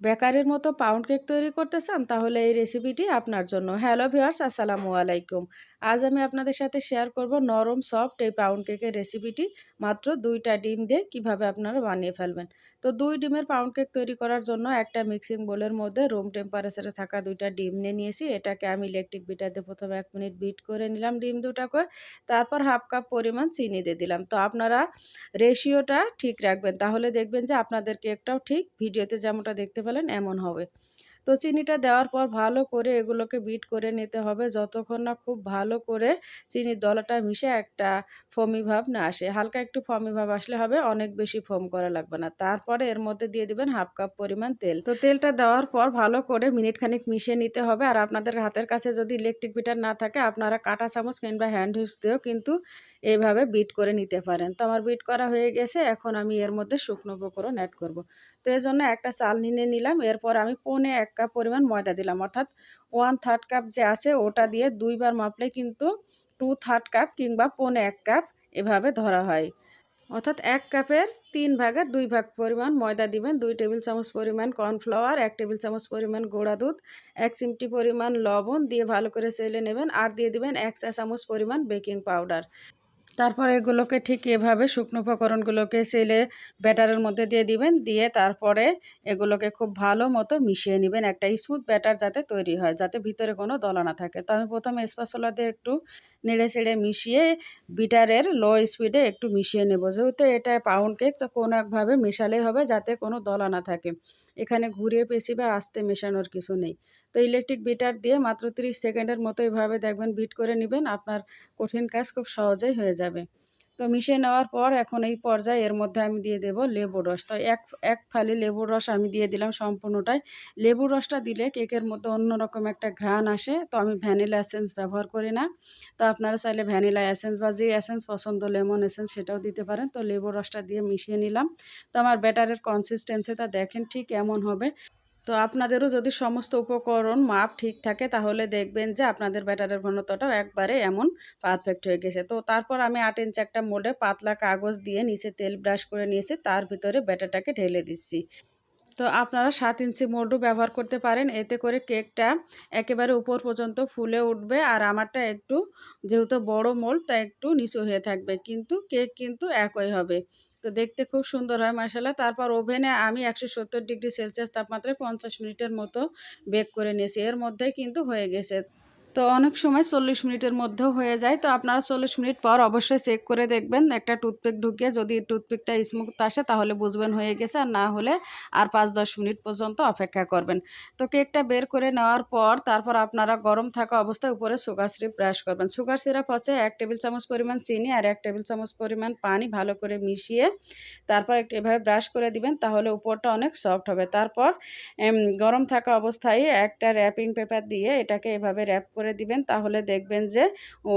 বেকারির মতো pound cake তৈরি করতে চান, তাহলে এই রেসিপিটি আপনার জন্য। হ্যালো ভিউয়ার্স আসসালামু আলাইকুম। আজ আমি আপনাদের সাথে শেয়ার করব নরম সফট এই পাউন্ড কেকের রেসিপিটি মাত্র দুইটা ডিম দিয়ে কীভাবে আপনারা বানিয়ে ফেলবেন। তো দুই ডিমের পাউন্ড কেক তৈরি করার জন্য একটা মিক্সিং বোলের মধ্যে রুম টেম্পারেচারে থাকা দুইটা ডিম নিয়ে নিয়েছি। এটাকে আমি ইলেকট্রিক বিটার দিয়ে প্রথমে এক মিনিট বিট করে নিলাম ডিম দুটাকে। তারপর হাফ কাপ পরিমাণ চিনি দিয়ে দিলাম। তো আপনারা রেশিওটা ঠিক রাখবেন। তাহলে দেখবেন যে আপনাদের কেকটাও ঠিক ভিডিওতে যেমনটা দেখতে পেলেন এমন হবে। তো চিনিটা দেওয়ার পর ভালো করে এগুলোকে বিট করে নিতে হবে। যতক্ষণ না খুব ভালো করে চিনির দলাটা মিশে একটা ফমি ভাব না আসে। হালকা একটু ফমি ভাব আসলে হবে, অনেক বেশি ফোম করা লাগবে না। তারপরে এর মধ্যে দিয়ে দিবেন হাফ কাপ পরিমাণ তেল। তো তেলটা দেওয়ার পর ভালো করে মিনিট খানিক মিশিয়ে নিতে হবে। আর আপনাদের হাতের কাছে যদি ইলেকট্রিক বিটার না থাকে, আপনারা কাটা চামচ কিংবা হ্যান্ড হুইস দিয়েও কিন্তু এইভাবে বিট করে নিতে পারেন। তো আমার বিট করা হয়ে গেছে, এখন আমি এর মধ্যে শুকনো উপকরণ অ্যাড করব। তো এর জন্য একটা চাল নিয়ে নিলাম, এরপর আমি পনে এক কাপ পরিমাণ ময়দা দিলাম। অর্থাৎ ওয়ান থার্ড কাপ যে আছে, ওটা দিয়ে দুইবার মাপলে কিন্তু টু থার্ড কাপ কিংবা পনে এক কাপ এভাবে ধরা হয়। অর্থাৎ এক কাপের তিন ভাগের দুই ভাগ পরিমাণ ময়দা দিবেন। দুই টেবিল চামচ পরিমাণ কর্নফ্লাওয়ার এক টেবিল চামচ পরিমাণ গোড়া দুধ, এক চিমটি পরিমাণ লবণ দিয়ে ভালো করে সেলে নেবেন। আর দিয়ে দিবেন এক চা চামচ পরিমাণ বেকিং পাউডার তারপর এগুলোকে ঠিক এভাবে শুকনো উপকরণগুলোকে সেলে ব্যাটারের মধ্যে দিয়ে দিবেন, দিয়ে তারপরে এগুলোকে খুব ভালো মতো মিশিয়ে নেবেন। একটা স্মুথ ব্যাটার যাতে তৈরি হয়, যাতে ভিতরে কোনো দলা না থাকে। তো আমি প্রথমে স্পাসলা দিয়ে একটু নেড়ে ছেড়ে মিশিয়ে বিটারের লো স্পিডে একটু মিশিয়ে নেব। যেহেতু এটা পাউন্ড কেক, তো কোনো একভাবে মেশালেই হবে যাতে কোনো দলা না থাকে। এখানে ঘুরিয়ে পেশি বা আস্তে মেশানোর কিছু নেই। তো ইলেকট্রিক বিটার দিয়ে মাত্র 30 সেকেন্ডের মতো এভাবে দেখবেন বিট করে নেবেন, আপনার কঠিন কাজ খুব সহজেই হয়ে যাবে। তো মিশিয়ে নেওয়ার পর এখন এই পর্যায়ে এর মধ্যে আমি দিয়ে দেব লেবুর রস। তো এক এক ফালি লেবুর রস আমি দিয়ে দিলাম সম্পূর্ণটাই। লেবুর রসটা দিলে কেকের মধ্যে অন্যরকম একটা ঘ্রাণ আসে, তো আমি ভ্যানিলা এসেন্স ব্যবহার করি না। তো আপনারা চাইলে ভ্যানিলা এসেন্স বা যে এসেন্স পছন্দ, লেমন এসেন্স সেটাও দিতে পারেন। তো লেবুর রসটা দিয়ে মিশিয়ে নিলাম। তো আমার ব্যাটারের কনসিস্টেন্সিটা দেখেন ঠিক এমন হবে। তো আপনাদেরও যদি সমস্ত উপকরণ মাপ ঠিক থাকে, তাহলে দেখবেন যে আপনাদের ব্যাটারের ঘনত্বটাও একবারে এমন পারফেক্ট হয়ে গেছে। তো তারপর আমি আট ইঞ্চ একটা মোডে পাতলা কাগজ দিয়ে নিচে তেল ব্রাশ করে নিয়েছি, তার ভিতরে ব্যাটারটাকে ঢেলে দিচ্ছি। তো আপনারা সাত ইঞ্চি মোল্ডও ব্যবহার করতে পারেন। এতে করে কেকটা একেবারে উপর পর্যন্ত ফুলে উঠবে আর আমারটা একটু যেহেতু বড় মোল্ড তা একটু নিচু হয়ে থাকবে। কিন্তু কেক কিন্তু একই হবে। তো দেখতে খুব সুন্দর হয় মশালা তারপর ওভেনে আমি একশো সত্তর ডিগ্রি সেলসিয়াস তাপমাত্রায় পঞ্চাশ মিনিটের মতো বেক করে নিয়েছি। এর মধ্যেই কিন্তু হয়ে গেছে। তো অনেক সময় চল্লিশ মিনিটের মধ্যেও হয়ে যায়। তো আপনারা চল্লিশ মিনিট পর অবশ্যই চেক করে দেখবেন, একটা টুথপিক ঢুকিয়ে যদি টুথপিকটা স্মুথ আসে তাহলে বুঝবেন হয়ে গেছে। আর না হলে আর পাঁচ দশ মিনিট পর্যন্ত অপেক্ষা করবেন। তো কেকটা বের করে নেওয়ার পর তারপর আপনারা গরম থাকা অবস্থায় উপরে সুগার সিরাপ ব্রাশ করবেন। সুগার সিরাপ হচ্ছে এক টেবিল চামচ পরিমাণ চিনি আর এক টেবিল চামচ পরিমাণ পানি ভালো করে মিশিয়ে তারপর এভাবে ব্রাশ করে দিবেন তাহলে উপরটা অনেক সফট হবে। তারপর গরম থাকা অবস্থায় একটা র্যাপিং পেপার দিয়ে এটাকে এভাবে র্যাপ করে করে দিবেন, তাহলে দেখবেন যে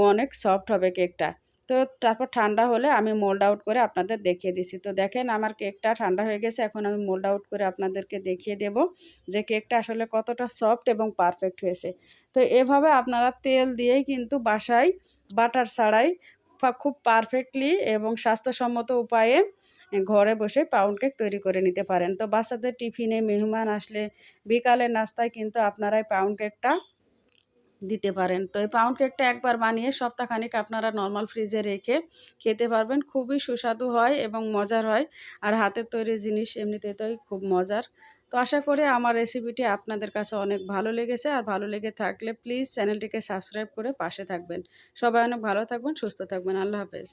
অনেক সফট হবে কেকটা তো তারপর ঠান্ডা হলে আমি মোল্ড আউট করে আপনাদের দেখিয়ে দিছি। তো দেখেন আমার কেকটা ঠান্ডা হয়ে গেছে, এখন আমি মোল্ড আউট করে আপনাদেরকে দেখিয়ে দেব যে কেকটা আসলে কতটা সফট এবং পারফেক্ট হয়েছে। তো এভাবে আপনারা তেল দিয়েই কিন্তু বাসায় বাটার ছাড়াই খুব পারফেক্টলি এবং স্বাস্থ্যসম্মত উপায়ে ঘরে বসে পাউন্ড কেক তৈরি করে নিতে পারেন। তো বাচ্চাদের টিফিনে মেহমান আসলে বিকালের নাস্তায় কিন্তু আপনারাই পাউন্ড কেকটা দিতে পারেন। তো এই পাউন্ড কেকটা একবার বানিয়ে সপ্তাহখানিক আপনারা নর্মাল ফ্রিজে রেখে খেতে পারবেন। খুবই সুস্বাদু হয় এবং মজার হয়। আর হাতের তৈরি জিনিস এমনিতে তোই খুব মজার। তো আশা করি আমার রেসিপিটি আপনাদের কাছে অনেক ভালো লেগেছে। আর ভালো লেগে থাকলে প্লিজ চ্যানেলটিকে সাবস্ক্রাইব করে পাশে থাকবেন। সবাই অনেক ভালো থাকবেন, সুস্থ থাকবেন। আল্লাহ হাফেজ।